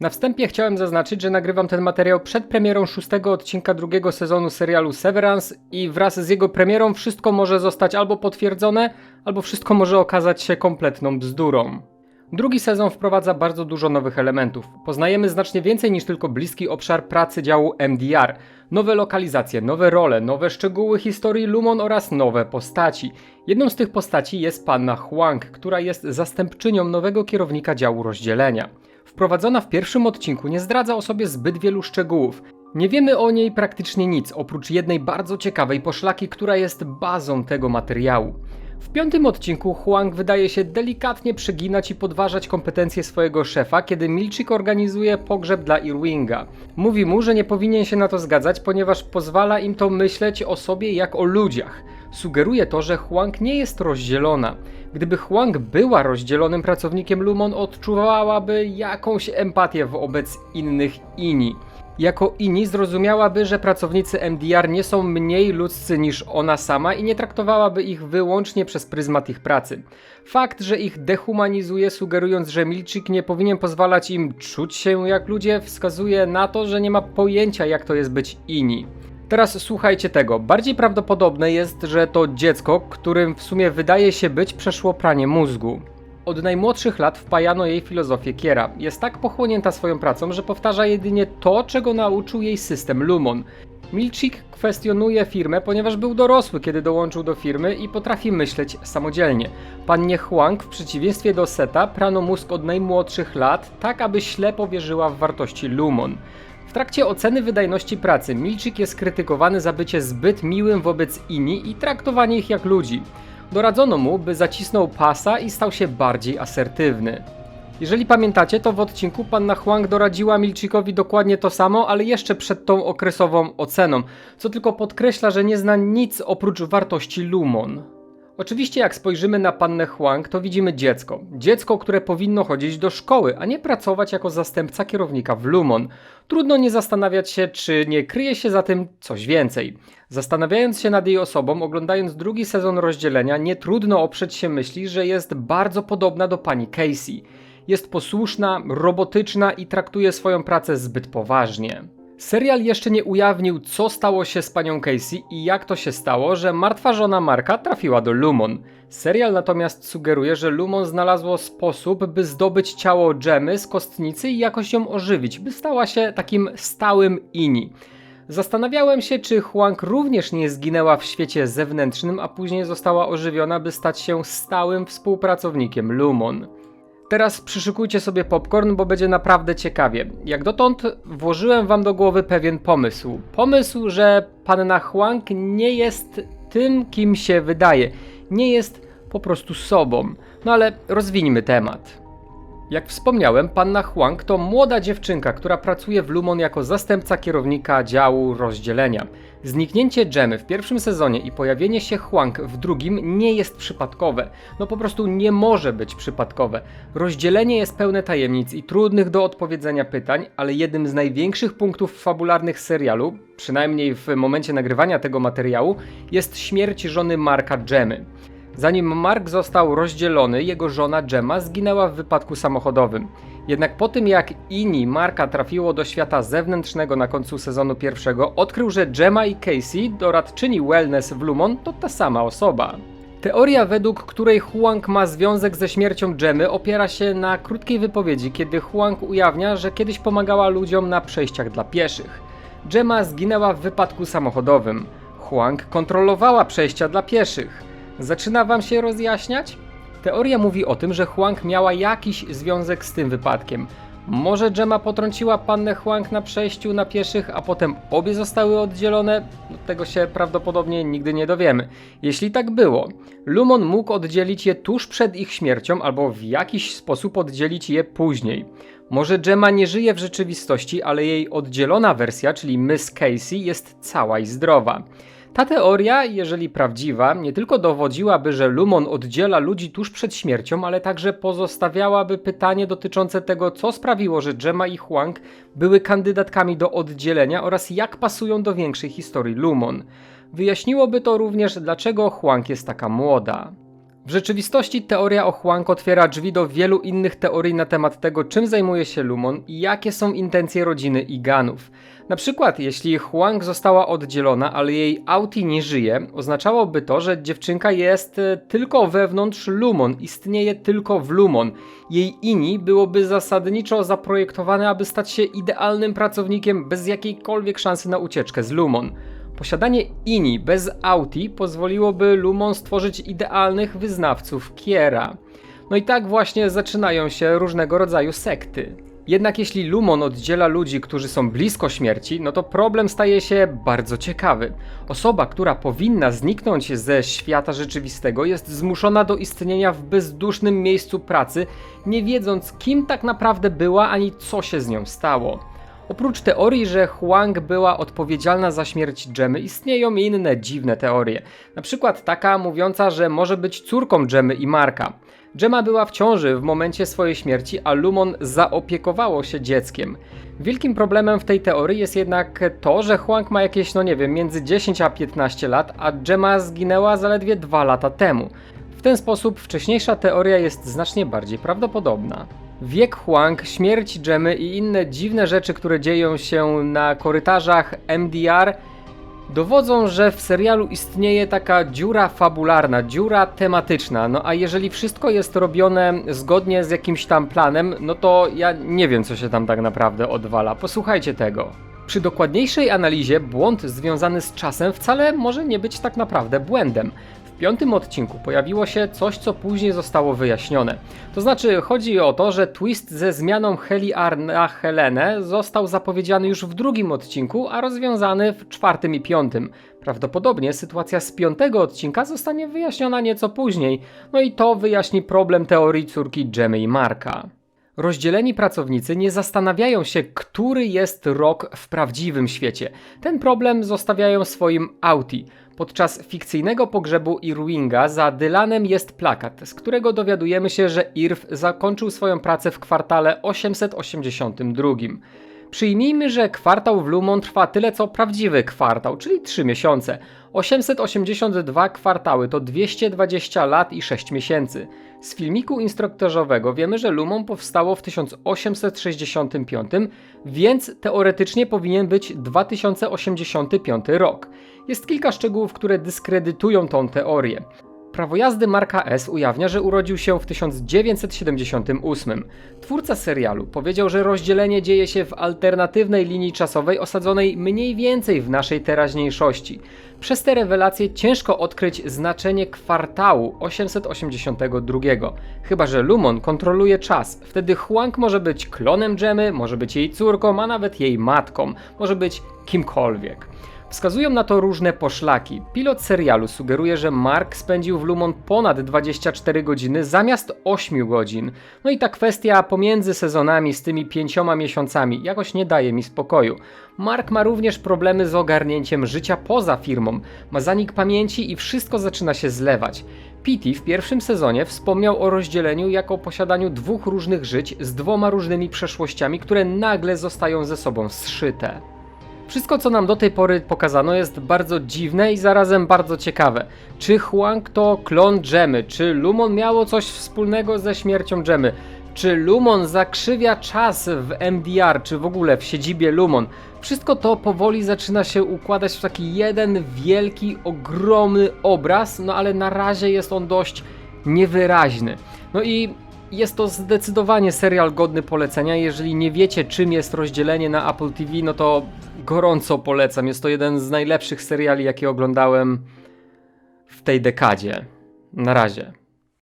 Na wstępie chciałem zaznaczyć, że nagrywam ten materiał przed premierą szóstego odcinka drugiego sezonu serialu Severance i wraz z jego premierą wszystko może zostać albo potwierdzone, albo wszystko może okazać się kompletną bzdurą. Drugi sezon wprowadza bardzo dużo nowych elementów. Poznajemy znacznie więcej niż tylko bliski obszar pracy działu MDR. Nowe lokalizacje, nowe role, nowe szczegóły historii Lumon oraz nowe postaci. Jedną z tych postaci jest panna Huang, która jest zastępczynią nowego kierownika działu rozdzielenia. Wprowadzona w pierwszym odcinku nie zdradza o sobie zbyt wielu szczegółów. Nie wiemy o niej praktycznie nic, oprócz jednej bardzo ciekawej poszlaki, która jest bazą tego materiału. W piątym odcinku Huang wydaje się delikatnie przeginać i podważać kompetencje swojego szefa, kiedy Milchik organizuje pogrzeb dla Irwinga. Mówi mu, że nie powinien się na to zgadzać, ponieważ pozwala im to myśleć o sobie jak o ludziach. Sugeruje to, że Huang nie jest rozdzielona. Gdyby Huang była rozdzielonym pracownikiem Lumon, odczuwałaby jakąś empatię wobec innych Ini. Jako inni zrozumiałaby, że pracownicy MDR nie są mniej ludzcy niż ona sama i nie traktowałaby ich wyłącznie przez pryzmat ich pracy. Fakt, że ich dehumanizuje, sugerując, że Milchik nie powinien pozwalać im czuć się jak ludzie, wskazuje na to, że nie ma pojęcia, jak to jest być inni. Teraz słuchajcie tego. Bardziej prawdopodobne jest, że to dziecko, którym w sumie wydaje się być, przeszło pranie mózgu. Od najmłodszych lat wpajano jej filozofię Kiera. Jest tak pochłonięta swoją pracą, że powtarza jedynie to, czego nauczył jej system Lumon. Milchik kwestionuje firmę, ponieważ był dorosły, kiedy dołączył do firmy i potrafi myśleć samodzielnie. Pannie Huang, w przeciwieństwie do Seta, prano mózg od najmłodszych lat, tak aby ślepo wierzyła w wartości Lumon. W trakcie oceny wydajności pracy Milchik jest krytykowany za bycie zbyt miłym wobec inni i traktowanie ich jak ludzi. Doradzono mu, by zacisnął pasa i stał się bardziej asertywny. Jeżeli pamiętacie, to w odcinku panna Huang doradziła Milchikowi dokładnie to samo, ale jeszcze przed tą okresową oceną, co tylko podkreśla, że nie zna nic oprócz wartości Lumon. Oczywiście jak spojrzymy na pannę Huang, to widzimy dziecko. Dziecko, które powinno chodzić do szkoły, a nie pracować jako zastępca kierownika w Lumon. Trudno nie zastanawiać się, czy nie kryje się za tym coś więcej. Zastanawiając się nad jej osobą, oglądając drugi sezon rozdzielenia, nie trudno oprzeć się myśli, że jest bardzo podobna do pani Casey. Jest posłuszna, robotyczna i traktuje swoją pracę zbyt poważnie. Serial jeszcze nie ujawnił, co stało się z panią Casey i jak to się stało, że martwa żona Marka trafiła do Lumon. Serial natomiast sugeruje, że Lumon znalazło sposób, by zdobyć ciało Dżemy z kostnicy i jakoś ją ożywić, by stała się takim stałym Ini. Zastanawiałem się, czy Huang również nie zginęła w świecie zewnętrznym, a później została ożywiona, by stać się stałym współpracownikiem Lumon. Teraz przyszykujcie sobie popcorn, bo będzie naprawdę ciekawie. Jak dotąd włożyłem wam do głowy pewien pomysł. Pomysł, że panna Huang nie jest tym, kim się wydaje. Nie jest po prostu sobą. No ale rozwiniemy temat. Jak wspomniałem, panna Huang to młoda dziewczynka, która pracuje w Lumon jako zastępca kierownika działu rozdzielenia. Zniknięcie Dżemy w pierwszym sezonie i pojawienie się Huang w drugim nie jest przypadkowe. No po prostu nie może być przypadkowe. Rozdzielenie jest pełne tajemnic i trudnych do odpowiedzenia pytań, ale jednym z największych punktów fabularnych serialu, przynajmniej w momencie nagrywania tego materiału, jest śmierć żony Marka Dżemy. Zanim Mark został rozdzielony, jego żona Gemma zginęła w wypadku samochodowym. Jednak po tym jak Ini Marka trafiło do świata zewnętrznego na końcu sezonu pierwszego, odkrył, że Gemma i Casey, doradczyni wellness w Lumon, to ta sama osoba. Teoria, według której Huang ma związek ze śmiercią Gemmy, opiera się na krótkiej wypowiedzi, kiedy Huang ujawnia, że kiedyś pomagała ludziom na przejściach dla pieszych. Gemma zginęła w wypadku samochodowym. Huang kontrolowała przejścia dla pieszych. Zaczyna wam się rozjaśniać? Teoria mówi o tym, że Huang miała jakiś związek z tym wypadkiem. Może Gemma potrąciła pannę Huang na przejściu na pieszych, a potem obie zostały oddzielone? No, tego się prawdopodobnie nigdy nie dowiemy. Jeśli tak było, Lumon mógł oddzielić je tuż przed ich śmiercią albo w jakiś sposób oddzielić je później. Może Gemma nie żyje w rzeczywistości, ale jej oddzielona wersja, czyli Miss Casey, jest cała i zdrowa. Ta teoria, jeżeli prawdziwa, nie tylko dowodziłaby, że Lumon oddziela ludzi tuż przed śmiercią, ale także pozostawiałaby pytanie dotyczące tego, co sprawiło, że Gemma i Huang były kandydatkami do oddzielenia oraz jak pasują do większej historii Lumon. Wyjaśniłoby to również, dlaczego Huang jest taka młoda. W rzeczywistości teoria o Huang otwiera drzwi do wielu innych teorii na temat tego, czym zajmuje się Lumon i jakie są intencje rodziny Iganów. Na przykład, jeśli Huang została oddzielona, ale jej Auti nie żyje, oznaczałoby to, że dziewczynka jest e, tylko wewnątrz Lumon, istnieje tylko w Lumon. Jej Ini byłoby zasadniczo zaprojektowane, aby stać się idealnym pracownikiem bez jakiejkolwiek szansy na ucieczkę z Lumon. Posiadanie Ini bez Auti pozwoliłoby Lumon stworzyć idealnych wyznawców Kiera. No i tak właśnie zaczynają się różnego rodzaju sekty. Jednak jeśli Lumon oddziela ludzi, którzy są blisko śmierci, no to problem staje się bardzo ciekawy. Osoba, która powinna zniknąć ze świata rzeczywistego, jest zmuszona do istnienia w bezdusznym miejscu pracy, nie wiedząc kim tak naprawdę była ani co się z nią stało. Oprócz teorii, że Huang była odpowiedzialna za śmierć Dżemy, istnieją inne dziwne teorie. Na przykład taka mówiąca, że może być córką Dżemy i Marka. Dżema była w ciąży w momencie swojej śmierci, a Lumon zaopiekowało się dzieckiem. Wielkim problemem w tej teorii jest jednak to, że Huang ma jakieś, no nie wiem, między 10 a 15 lat, a Dżema zginęła zaledwie 2 lata temu. W ten sposób wcześniejsza teoria jest znacznie bardziej prawdopodobna. Wiek Huang, śmierć Dżemy i inne dziwne rzeczy, które dzieją się na korytarzach MDR dowodzą, że w serialu istnieje taka dziura fabularna, dziura tematyczna. No a jeżeli wszystko jest robione zgodnie z jakimś tam planem, no to ja nie wiem, co się tam tak naprawdę odwala. Posłuchajcie tego. Przy dokładniejszej analizie błąd związany z czasem wcale może nie być tak naprawdę błędem. W piątym odcinku pojawiło się coś, co później zostało wyjaśnione. To znaczy, chodzi o to, że twist ze zmianą Heliar na Helenę został zapowiedziany już w drugim odcinku, a rozwiązany w czwartym i piątym. Prawdopodobnie sytuacja z piątego odcinka zostanie wyjaśniona nieco później, no i to wyjaśni problem teorii córki Jemy i Marka. Rozdzieleni pracownicy nie zastanawiają się, który jest rok w prawdziwym świecie. Ten problem zostawiają swoim Auti. Podczas fikcyjnego pogrzebu Irwinga za Dylanem jest plakat, z którego dowiadujemy się, że Irv zakończył swoją pracę w kwartale 882. Przyjmijmy, że kwartał w Lumon trwa tyle co prawdziwy kwartał, czyli 3 miesiące. 882 kwartały to 220 lat i 6 miesięcy. Z filmiku instruktażowego wiemy, że Lumon powstało w 1865, więc teoretycznie powinien być 2085 rok. Jest kilka szczegółów, które dyskredytują tą teorię. Prawo jazdy Marka S. ujawnia, że urodził się w 1978. Twórca serialu powiedział, że rozdzielenie dzieje się w alternatywnej linii czasowej osadzonej mniej więcej w naszej teraźniejszości. Przez te rewelacje ciężko odkryć znaczenie kwartału 882. Chyba, że Lumon kontroluje czas. Wtedy Huang może być klonem Dżemy, może być jej córką, a nawet jej matką, może być kimkolwiek. Wskazują na to różne poszlaki. Pilot serialu sugeruje, że Mark spędził w Lumon ponad 24 godziny zamiast 8 godzin. No i ta kwestia pomiędzy sezonami z tymi pięcioma miesiącami jakoś nie daje mi spokoju. Mark ma również problemy z ogarnięciem życia poza firmą, ma zanik pamięci i wszystko zaczyna się zlewać. Pity w pierwszym sezonie wspomniał o rozdzieleniu jako o posiadaniu dwóch różnych żyć z dwoma różnymi przeszłościami, które nagle zostają ze sobą zszyte. Wszystko, co nam do tej pory pokazano, jest bardzo dziwne i zarazem bardzo ciekawe. Czy Huang to klon Dżemy? Czy Lumon miało coś wspólnego ze śmiercią Dżemy? Czy Lumon zakrzywia czas w MDR, czy w ogóle w siedzibie Lumon? Wszystko to powoli zaczyna się układać w taki jeden wielki, ogromny obraz, no ale na razie jest on dość niewyraźny. No i jest to zdecydowanie serial godny polecenia. Jeżeli nie wiecie, czym jest rozdzielenie na Apple TV, no to gorąco polecam. Jest to jeden z najlepszych seriali, jakie oglądałem w tej dekadzie. Na razie.